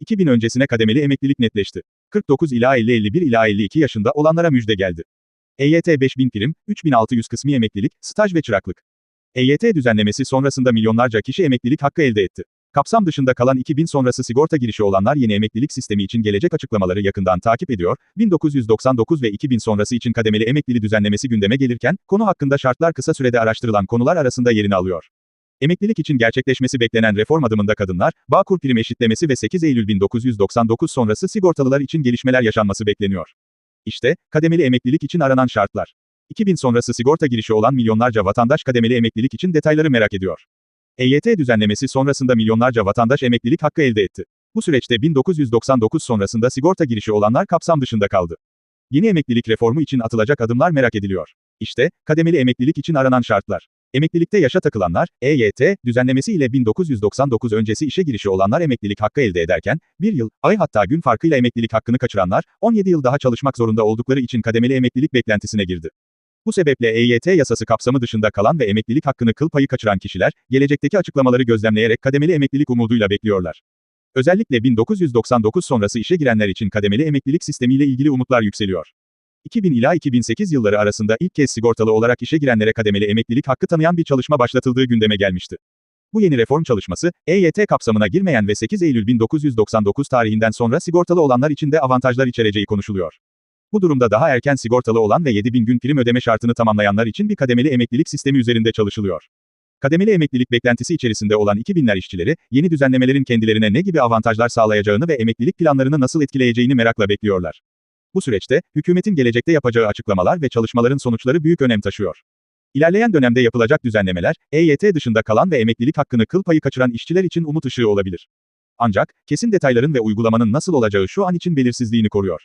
2000 öncesine kademeli emeklilik netleşti. 49 ila 50-51 ila 52 yaşında olanlara müjde geldi. EYT 5000 prim, 3600 kısmi emeklilik, staj ve çıraklık. EYT düzenlemesi sonrasında milyonlarca kişi emeklilik hakkı elde etti. Kapsam dışında kalan 2000 sonrası sigorta girişi olanlar yeni emeklilik sistemi için gelecek açıklamaları yakından takip ediyor. 1999 ve 2000 sonrası için kademeli emeklili düzenlemesi gündeme gelirken, konu hakkında şartlar kısa sürede araştırılan konular arasında yerini alıyor. Emeklilik için gerçekleşmesi beklenen reform adımında kadınlar, Bağkur prim eşitlemesi ve 8 Eylül 1999 sonrası sigortalılar için gelişmeler yaşanması bekleniyor. İşte, kademeli emeklilik için aranan şartlar. 2000 sonrası sigorta girişi olan milyonlarca vatandaş kademeli emeklilik için detayları merak ediyor. EYT düzenlemesi sonrasında milyonlarca vatandaş emeklilik hakkı elde etti. Bu süreçte 1999 sonrasında sigorta girişi olanlar kapsam dışında kaldı. Yeni emeklilik reformu için atılacak adımlar merak ediliyor. İşte, kademeli emeklilik için aranan şartlar. Emeklilikte yaşa takılanlar, EYT, düzenlemesi ile 1999 öncesi işe girişi olanlar emeklilik hakkı elde ederken, bir yıl, ay hatta gün farkıyla emeklilik hakkını kaçıranlar, 17 yıl daha çalışmak zorunda oldukları için kademeli emeklilik beklentisine girdi. Bu sebeple EYT yasası kapsamı dışında kalan ve emeklilik hakkını kıl payı kaçıran kişiler, gelecekteki açıklamaları gözlemleyerek kademeli emeklilik umuduyla bekliyorlar. Özellikle 1999 sonrası işe girenler için kademeli emeklilik sistemiyle ilgili umutlar yükseliyor. 2000 ila 2008 yılları arasında ilk kez sigortalı olarak işe girenlere kademeli emeklilik hakkı tanıyan bir çalışma başlatıldığı gündeme gelmişti. Bu yeni reform çalışması, EYT kapsamına girmeyen ve 8 Eylül 1999 tarihinden sonra sigortalı olanlar için de avantajlar içereceği konuşuluyor. Bu durumda daha erken sigortalı olan ve 7000 gün prim ödeme şartını tamamlayanlar için bir kademeli emeklilik sistemi üzerinde çalışılıyor. Kademeli emeklilik beklentisi içerisinde olan 2000'ler işçileri, yeni düzenlemelerin kendilerine ne gibi avantajlar sağlayacağını ve emeklilik planlarını nasıl etkileyeceğini merakla bekliyorlar. Bu süreçte, hükümetin gelecekte yapacağı açıklamalar ve çalışmaların sonuçları büyük önem taşıyor. İlerleyen dönemde yapılacak düzenlemeler, EYT dışında kalan ve emeklilik hakkını kıl payı kaçıran işçiler için umut ışığı olabilir. Ancak, kesin detayların ve uygulamanın nasıl olacağı şu an için belirsizliğini koruyor.